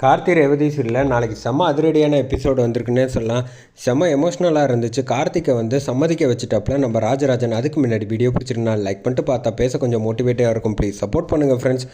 கார்த்தி ரேவதி சீரியலில் நாளைக்கு செம்ம அதிரடியான எபிசோடு வந்திருக்குன்னே சொல்லலாம். செம்ம எமோஷ்னலாக இருந்துச்சு. கார்த்திகை வந்து சம்மதிக்க வச்சுட்டாப்புல. நம்ம ராஜராஜன் அதுக்கு முன்னாடி வீடியோ பிடிச்சிருந்தா லைக் பண்ணிட்டு பார்த்தா பேச கொஞ்சம் மோட்டிவேட்டாக இருக்கும். ப்ளீஸ் சப்போர்ட் பண்ணுங்கள் ஃப்ரெண்ட்ஸ்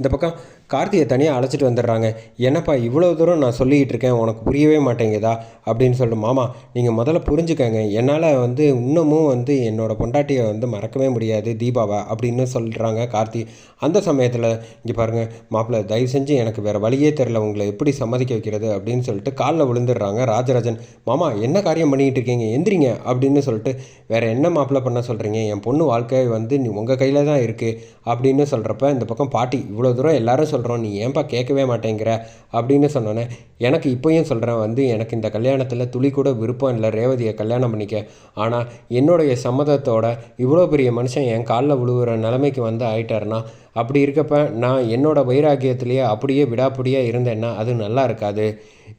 இந்த பக்கம் கார்த்தியை தனியாக அழைச்சிட்டு வந்துடுறாங்க. என்னப்பா இவ்வளோ தூரம் நான் சொல்லிக்கிட்டு இருக்கேன் உனக்கு புரியவே மாட்டேங்குதா? அப்படின்னு சொல்லிட்டு மாமா நீங்கள் முதல்ல புரிஞ்சுக்கங்க. என்னால் வந்து இன்னமும் வந்து என்னோடய பொண்டாட்டியை வந்து மறக்கவே முடியாது தீபாவை அப்படின்னு சொல்கிறாங்க கார்த்தி. அந்த சமயத்தில் இங்கே பாருங்கள் மாப்பிள்ளை தயவு செஞ்சு எனக்கு வேறு வழியே தெரில உங்களை எப்படி சம்மதிக்க வைக்கிறது? அப்படின்னு சொல்லிட்டு காலில் விழுந்துடுறாங்க ராஜராஜன். மாமா என்ன காரியம் பண்ணிக்கிட்டு இருக்கீங்க? எந்திரிங்க அப்படின்னு சொல்லிட்டு வேறு என்ன மாப்பிள்ளை பண்ண சொல்கிறீங்க என் பொண்ணு வாழ்க்கை வந்து உங்கள் கையில் தான் இருக்குது அப்படின்னு சொல்கிறப்ப இந்த பக்கம் பாட்டி இவ்வளோ தூரம் எல்லாரும் சொல்கிறோம் நீ ஏன்பா கேட்கவே மாட்டேங்கிற? அப்படின்னு சொன்னோன்னே எனக்கு இப்போயும் சொல்கிறேன் வந்து எனக்கு இந்த கல்யாணத்தில் துளி கூட விருப்பம் இல்லை ரேவதியை கல்யாணம் பண்ணிக்க. ஆனால் என்னுடைய சம்மதத்தோட இவ்வளோ பெரிய மனுஷன் என் காலில் விழுவுற நிலைமைக்கு வந்து ஆயிட்டாருன்னா அப்படி இருக்கப்ப நான் என்னோடய வைராக்கியத்திலேயே அப்படியே விடாப்பிடியாக இருந்தேன்னா அது நல்லா இருக்காது.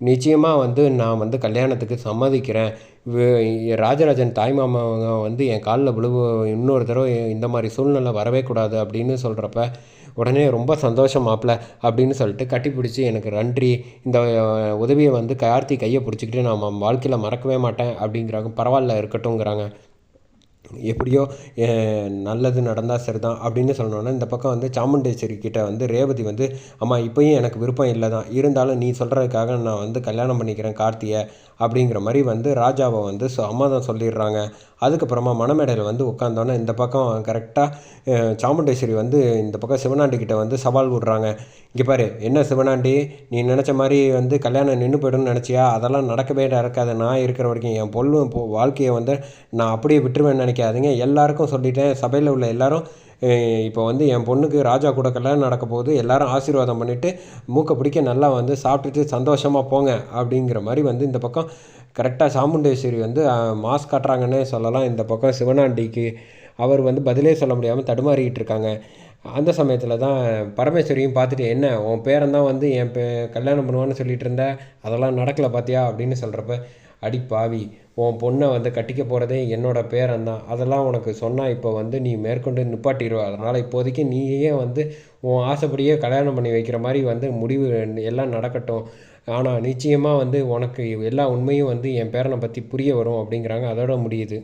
நிச்சயமாக வந்து நான் வந்து கல்யாணத்துக்கு சம்மதிக்கிறேன். ராஜராஜன் தாய்மாமாவங்க வந்து என் காலில் விழுவு இன்னொரு தடவை இந்த மாதிரி சூழ்நிலை வரவே கூடாது அப்படின்னு சொல்கிறப்ப உடனே ரொம்ப சந்தோஷம் மாப்பிள்ள அப்படின்னு சொல்லிட்டு கட்டிப்பிடிச்சி எனக்கு நன்றி. இந்த உதவியை வந்து கார்த்தி கையை பிடிச்சிக்கிட்டு நான் வாழ்க்கையில் மறக்கவே மாட்டேன் அப்படிங்கிறாங்க. பரவாயில்ல இருக்கட்டும்ங்கிறாங்க. எப்படியோ நல்லது நடந்தால் சரி தான் அப்படின்னு சொன்னோன்னா இந்த பக்கம் வந்து சாமுண்டேஸ்வரி கிட்டே வந்து ரேவதி வந்து அம்மா இப்போயும் எனக்கு விருப்பம் இல்லை தான் இருந்தாலும் நீ சொல்கிறதுக்காக நான் வந்து கல்யாணம் பண்ணிக்கிறேன் கார்த்தியை அப்படிங்கிற மாதிரி வந்து ராஜாவை வந்து சம்மதம் சொல்லிடுறாங்க. அதுக்கப்புறமா மணமேடையில் வந்து உட்காந்தோன்னே இந்த பக்கம் கரெக்டாக சாமுண்டேஸ்வரி வந்து இந்த பக்கம் சிவனாண்டிக்கிட்ட வந்து சவால் விடுறாங்க. இங்கே பாரு என்ன சிவனாண்டி? நீ நினச்ச மாதிரி வந்து கல்யாணம் நின்று போய்டும்னு நினச்சியா? அதெல்லாம் நடக்கவே நடக்காது. நான் இருக்கிற வரைக்கும் என் பொண்ணு வாழ்க்கையை வந்து நான் அப்படியே விட்டுருவேன்னு நினைக்காதீங்க. எல்லாருக்கும் சொல்லிட்டேன். சபையில் உள்ள எல்லாரும் இப்போ வந்து என் பொண்ணுக்கு ராஜா கூட கல்யாணம் நடக்க போகுது. எல்லாரும் ஆசீர்வாதம் பண்ணிவிட்டு மூக்கை பிடிக்க நல்லா வந்து சாப்பிட்டுட்டு சந்தோஷமாக போங்க அப்படிங்கிற மாதிரி வந்து இந்த பக்கம் கரெக்டாக சாமுண்டேஸ்வரி வந்து மாஸ் காட்டுறாங்கன்னே சொல்லலாம். இந்த பக்கம் சிவனாண்டிக்கு அவர் வந்து பதிலே சொல்ல முடியாமல் தடுமாறிக்கிட்டு இருக்காங்க. அந்த சமயத்தில் தான் பரமேஸ்வரியும் பார்த்துட்டு என்ன உன் பேரன் தான் வந்து என் பே கல்யாணம் பண்ணுவான்னு சொல்லிட்டு இருந்த? அதெல்லாம் நடக்கலை பார்த்தியா அப்படின்னு சொல்கிறப்ப அடி பாவி உன் பொண்ணை வந்து கட்டிக்க போகிறதே என்னோடய பேரன் தான் அதெல்லாம் உனக்கு சொன்னால் இப்போ வந்து நீ மேற்கொண்டு நிப்பாட்டிடுவ அதனால் இப்போதைக்கு நீயே வந்து உன் ஆசைப்படியே கல்யாணம் பண்ணி வைக்கிற மாதிரி வந்து முடிவு எல்லாம் நடக்கட்டும். ஆனால் நிச்சயமாக வந்து உனக்கு எல்லா உண்மையும் வந்து என் பேரனை பற்றி புரிய வரும் அப்படிங்கிறாங்க. அதோட முடியுது.